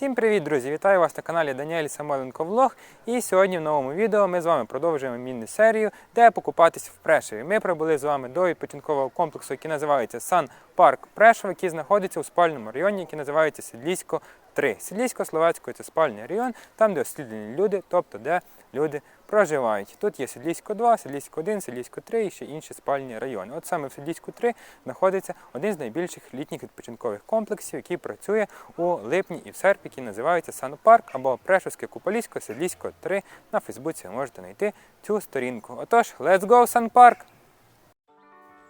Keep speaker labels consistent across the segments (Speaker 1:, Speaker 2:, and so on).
Speaker 1: Всім привіт, друзі! Вітаю вас на каналі Даніель Самойленко Влог. І сьогодні в новому відео ми з вами продовжуємо міні-серію, де покупатись в Прешеві. Ми прибули з вами до відпочинкового комплексу, який називається Сан Парк Прешев, який знаходиться у спальному районі, який називається Сідлісько 3. Сідлісько словацькою це спальний район, там, де освітлені люди, тобто де люди проживають. Тут є Сідлісько 2, Сідлісько 1, Сідлісько 3 і ще інші спальні райони. От саме в Сідліську 3 знаходиться один з найбільших літніх відпочинкових комплексів, який працює у липні і в серпні, який називається Санопарк або Прешовське Куполісько Сідлісько 3. На Фейсбуці ви можете знайти цю сторінку. Отож, let's go, Санпарк!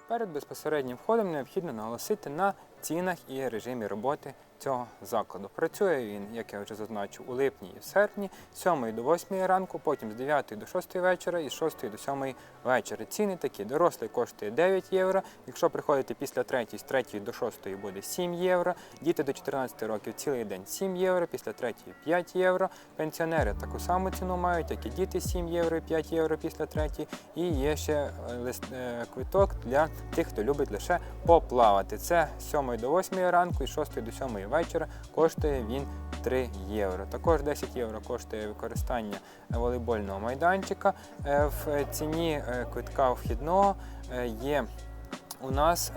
Speaker 1: Перед безпосереднім входом необхідно наголосити на цінах і режимі роботи цього закладу. Працює він, як я вже зазначив, у липні і в серпні, з 7 до 8 ранку, потім з 9 до 6 вечора і з 6 до 7 вечора. Ціни такі. Дорослий коштує 9 євро. Якщо приходите після 3, з 3 до 6 буде 7 євро. Діти до 14 років цілий день 7 євро, після 3 5 євро. Пенсіонери таку саму ціну мають, як і діти 7 євро і 5 євро після 3. І є ще е, е, квиток для тих, хто любить лише поплавати. Це з 7 до 8 ранку і з 6 до 7 вечора коштує він 3 євро. Також 10 євро коштує використання волейбольного майданчика. Е, В ціні е, квитка вхідного е, є у нас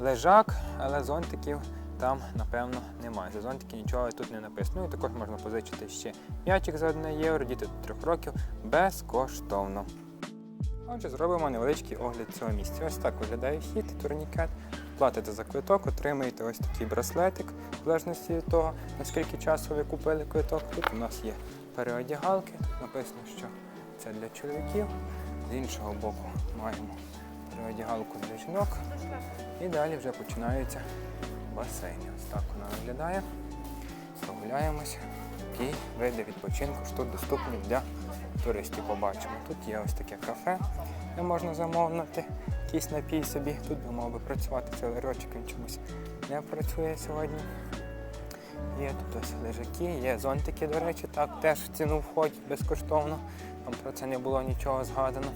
Speaker 1: лежак, але зонтиків там, напевно, немає. За зонтики нічого тут не написано. Ну, і також можна позичити ще м'ячик за 1 євро, діти до 3 років безкоштовно. Отже, зробимо невеличкий огляд цього місця. Ось так виглядає вхід, турнікет. Платите за квиток, отримуєте ось такий браслетик, в залежності від того, наскільки часу ви купили квиток. Тут у нас є переодягалки, написано, що це для чоловіків. З іншого боку маємо переодягалку для жінок. І далі вже починаються басейни. Ось так вона виглядає. Прогуляємось. Які види відпочинку що тут доступні для туристів. Побачимо. Тут є ось таке кафе, де можна замовити якийсь напій собі. Тут би мав би працювати цей ларьочок, він чомусь не працює сьогодні. Є тут ось лежаки, є зонтики, до речі, так, теж в ціну входять безкоштовно. Там про це не було нічого згадано.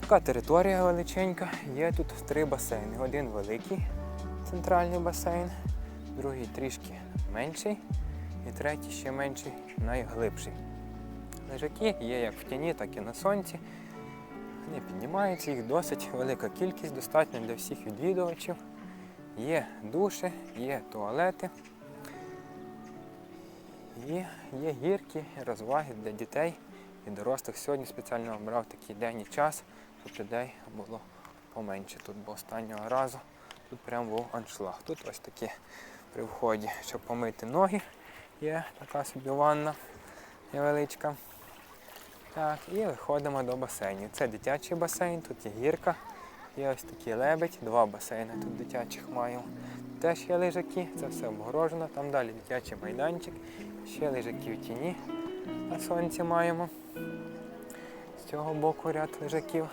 Speaker 1: Така територія величенька. Є тут три басейни. Один великий центральний басейн, другий трішки менший і третій ще менший, найглибший. Лежаки є як в тіні, так і на сонці. Вони піднімаються, їх досить велика кількість, достатньо для всіх відвідувачів. Є душі, є туалети. І є гірки, розваги для дітей і дорослих. Сьогодні спеціально обрав такий день і час, щоб людей було поменше тут, бо останнього разу тут прямо був аншлаг. Тут ось такі при вході, щоб помити ноги. Є така собі ванна невеличка. Так, і виходимо до басейнів. Це дитячий басейн, тут є гірка, є ось такий лебедь, два басейни тут дитячих маємо. Теж є лежаки, це все обгорожено, там далі дитячий майданчик, ще лежаки в тіні на сонці маємо. З цього боку ряд лежаків.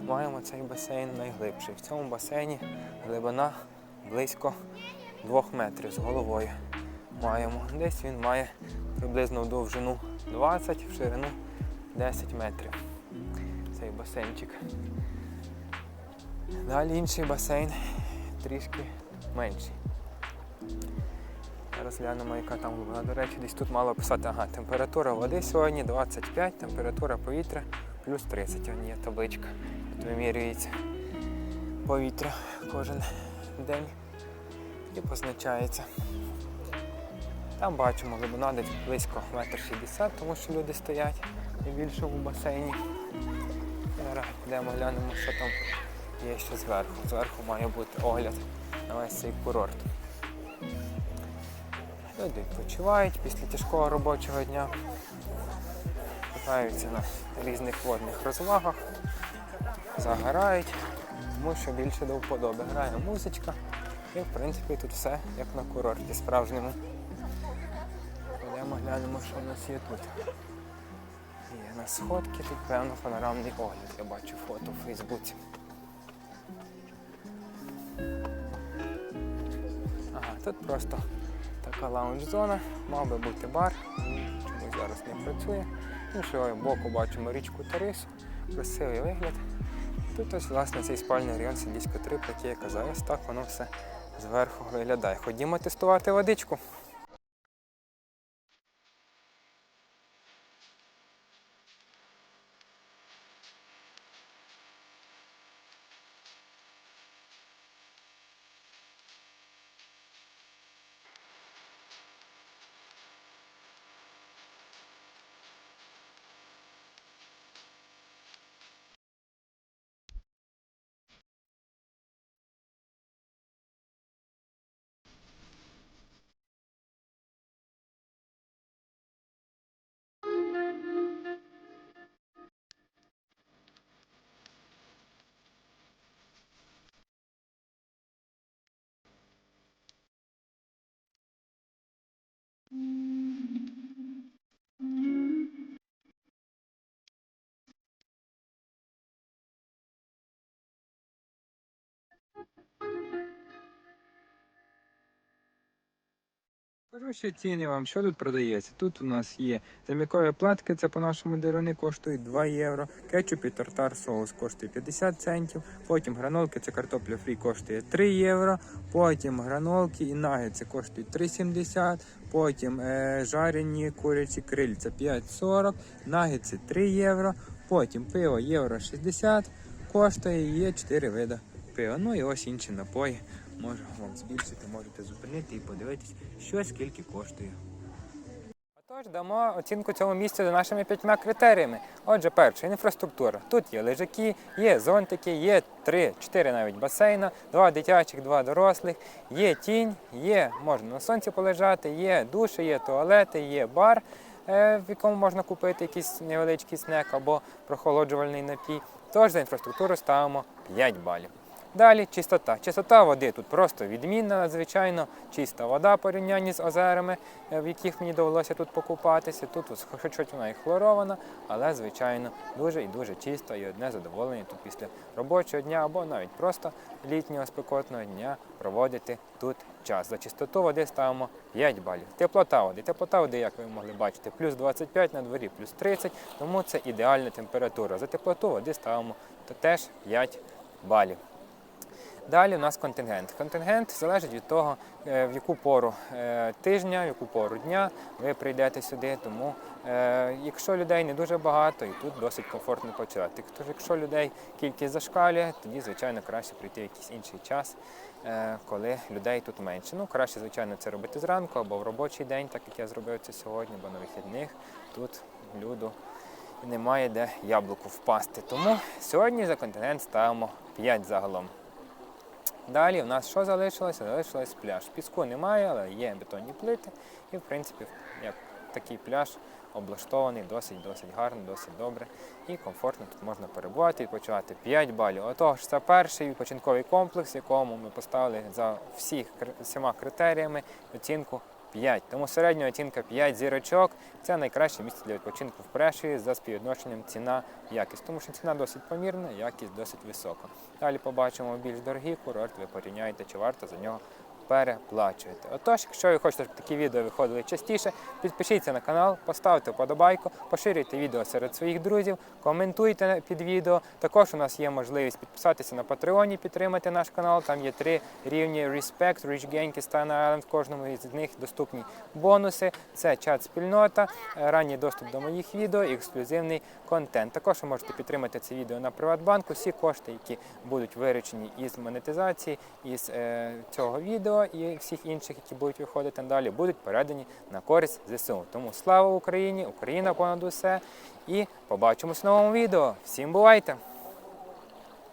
Speaker 1: Маємо цей басейн найглибший. В цьому басейні глибина близько 2 метрів з головою. Маємо. Десь він має приблизно в довжину 20, в ширину 10 метрів. Цей басейнчик. Далі інший басейн трішки менший. Зараз глянемо, яка там глибина. До речі, десь тут мало писати. Ага, температура води сьогодні 25, температура повітря плюс 30. Вон є табличка. Тут вимірюється повітря кожен день і позначається. Там бачимо глибина десь близько 1,60 м, тому що люди стоять і більше в басейні. Зараз йдемо глянемо, що там є ще зверху. Зверху має бути огляд на весь цей курорт. Люди відпочивають після тяжкого робочого дня, катаються на різних водних розвагах, загорають, тому що більше до вподоби. Грає музичка і в принципі тут все як на курорті справжньому. Глянемо, що в нас є тут. Є на сходки, тут певно панорамний огляд. Я бачу фото в Фейсбуці. Ага, тут просто така лаунж-зона, мав би бути бар, чомусь зараз не працює. Іншого боку бачимо річку Тарису, красивий вигляд. Тут ось власне цей спальний район Сидійська 3, про який я казав, ось так воно все зверху виглядає. Ходімо тестувати водичку. Ще ціни вам, що тут продається. Тут у нас є замікові платки, це по нашому деруни коштують 2 євро. Кетчуп і тартар соус коштує 50 центів. Потім гранолки, це картопля фрі коштує 3 євро. Потім гранолки і нагетси коштують 3,70. Потім е, жарені курячі крильця 5,40. Нагетси 3 євро. Потім пиво євро 60 коштує є 4 види пива. Ну і ось інші напої. Можу вам збільшити, можете зупинити і подивитись, що скільки коштує. Отож, дамо оцінку цьому місцю за нашими п'ятьма критеріями. Отже, перше, інфраструктура. Тут є лежаки, є зонтики, є три, чотири навіть басейна, два дитячих, два дорослих, є тінь, є, можна на сонці полежати, є душі, є туалети, є бар, е, в якому можна купити якийсь невеличкий снек або прохолоджувальний напій. Тож за інфраструктуру ставимо 5 балів. Далі чистота. Чистота води тут просто відмінна, надзвичайно чиста вода порівнянні з озерами, е, в яких мені довелося тут покупатися. Тут хоч вона і хлорована, але звичайно дуже і дуже чиста і одне задоволення тут після робочого дня або навіть просто літнього спекотного дня проводити тут час. За чистоту води ставимо 5 балів. Теплота води. Теплота води, як ви могли бачити, плюс 25 на дворі, плюс 30, тому це ідеальна температура. За теплоту води ставимо теж 5 балів. Далі у нас контингент. Контингент залежить від того, е, в яку пору е, тижня, в яку пору дня ви прийдете сюди. Тому е, якщо людей не дуже багато, і тут досить комфортно почати. Тож, якщо людей кількість зашкалює, тоді звичайно краще прийти в якийсь інший час, коли людей тут менше. Ну краще, звичайно, це робити зранку або в робочий день, так як я зробив це сьогодні, бо на вихідних тут люду немає де яблуку впасти. Тому сьогодні за континент ставимо 5 загалом. Далі в нас що залишилося? Залишилось пляж. Піску немає, але є бетонні плити. І в принципі, як такий пляж облаштований досить-досить гарно, досить добре і комфортно тут можна перебувати і почувати 5 балів. Отож, це перший відпочинковий комплекс, якому ми поставили за всіх всіма критеріями оцінку 5. Тому середня оцінка 5 зірочок. Це найкраще місце для відпочинку в Преші за співвідношенням ціна-якість. Тому що ціна досить помірна, якість досить висока. Далі побачимо більш дорогі курорт, ви порівняєте, чи варто за нього переплачуєте. Отож, якщо ви хочете, щоб такі відео виходили частіше, підпишіться на канал, поставте вподобайку, поширюйте відео серед своїх друзів, коментуйте під відео. Також у нас є можливість підписатися на Патреоні, підтримати наш канал. Там є три рівні Respect, Rich і Stan Island. В кожному із них доступні бонуси. Це чат-спільнота, е, ранній доступ до моїх відео і ексклюзивний контент. Також ви можете підтримати це відео на Приватбанку. Всі кошти, які будуть виручені із монетизації, із е, цього відео і всіх інших, які будуть виходити далі, будуть передані на користь ЗСУ. Тому слава Україні! Україна понад усе! І побачимось в новому відео. Всім бувайте!